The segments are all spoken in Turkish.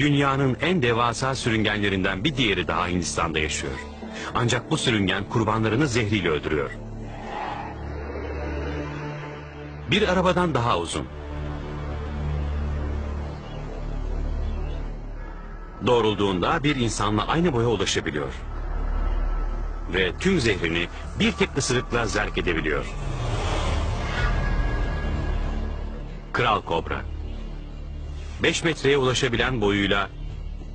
Dünyanın en devasa sürüngenlerinden bir diğeri daha Hindistan'da yaşıyor. Ancak bu sürüngen kurbanlarını zehriyle öldürüyor. Bir arabadan daha uzun. Doğrulduğunda bir insanla aynı boya ulaşabiliyor. Ve tüm zehrini bir tek ısırıkla zerk edebiliyor. Kral Kobra. 5 metreye ulaşabilen boyuyla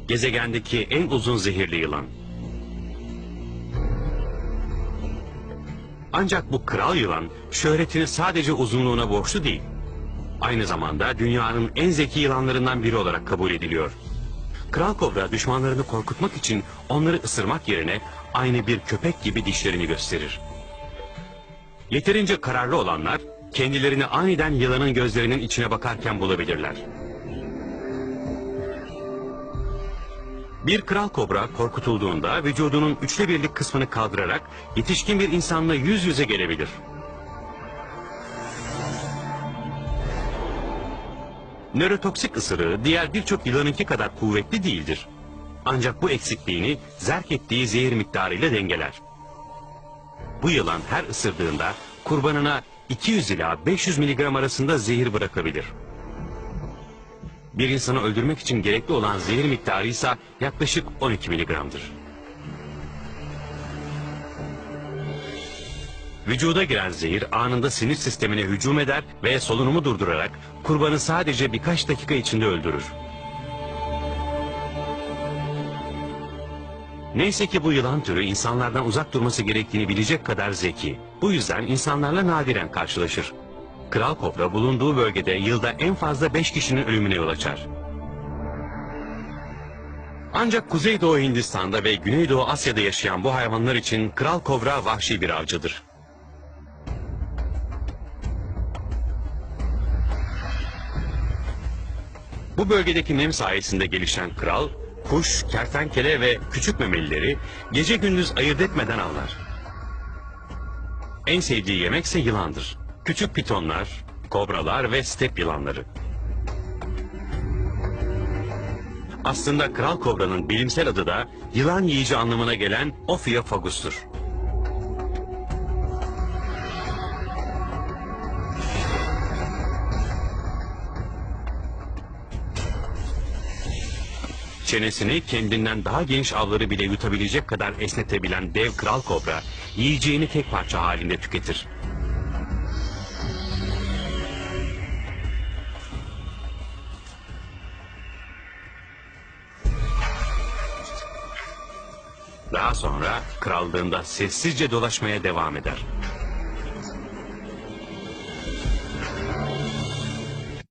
gezegendeki en uzun zehirli yılan. Ancak bu kral yılan şöhretini sadece uzunluğuna borçlu değil. Aynı zamanda dünyanın en zeki yılanlarından biri olarak kabul ediliyor. Kral kobra düşmanlarını korkutmak için onları ısırmak yerine aynı bir köpek gibi dişlerini gösterir. Yeterince kararlı olanlar kendilerini aniden yılanın gözlerinin içine bakarken bulabilirler. Bir kral kobra korkutulduğunda vücudunun üçte birlik kısmını kaldırarak yetişkin bir insanla yüz yüze gelebilir. Nörotoksik ısırığı diğer birçok yılanınki kadar kuvvetli değildir. Ancak bu eksikliğini zerk ettiği zehir miktarıyla dengeler. Bu yılan her ısırdığında kurbanına 200 ila 500 miligram arasında zehir bırakabilir. Bir insanı öldürmek için gerekli olan zehir miktarı ise yaklaşık 12 miligramdır. Vücuda giren zehir anında sinir sistemine hücum eder ve solunumu durdurarak kurbanı sadece birkaç dakika içinde öldürür. Neyse ki bu yılan türü insanlardan uzak durması gerektiğini bilecek kadar zeki. Bu yüzden insanlarla nadiren karşılaşır. Kral kobra bulunduğu bölgede yılda en fazla 5 kişinin ölümüne yol açar. Ancak Kuzeydoğu Hindistan'da ve Güneydoğu Asya'da yaşayan bu hayvanlar için kral kobra vahşi bir avcıdır. Bu bölgedeki nem sayesinde gelişen kral, kuş, kertenkele ve küçük memelileri gece gündüz ayırt etmeden avlar. En sevdiği yemekse yılandır. Küçük pitonlar, kobralar ve step yılanları. Aslında kral kobranın bilimsel adı da yılan yiyici anlamına gelen Ophiophagus''tur. Çenesini kendinden daha geniş avları bile yutabilecek kadar esnetebilen dev kral kobra, yiyeceğini tek parça halinde tüketir. Daha sonra krallığında sessizce dolaşmaya devam eder.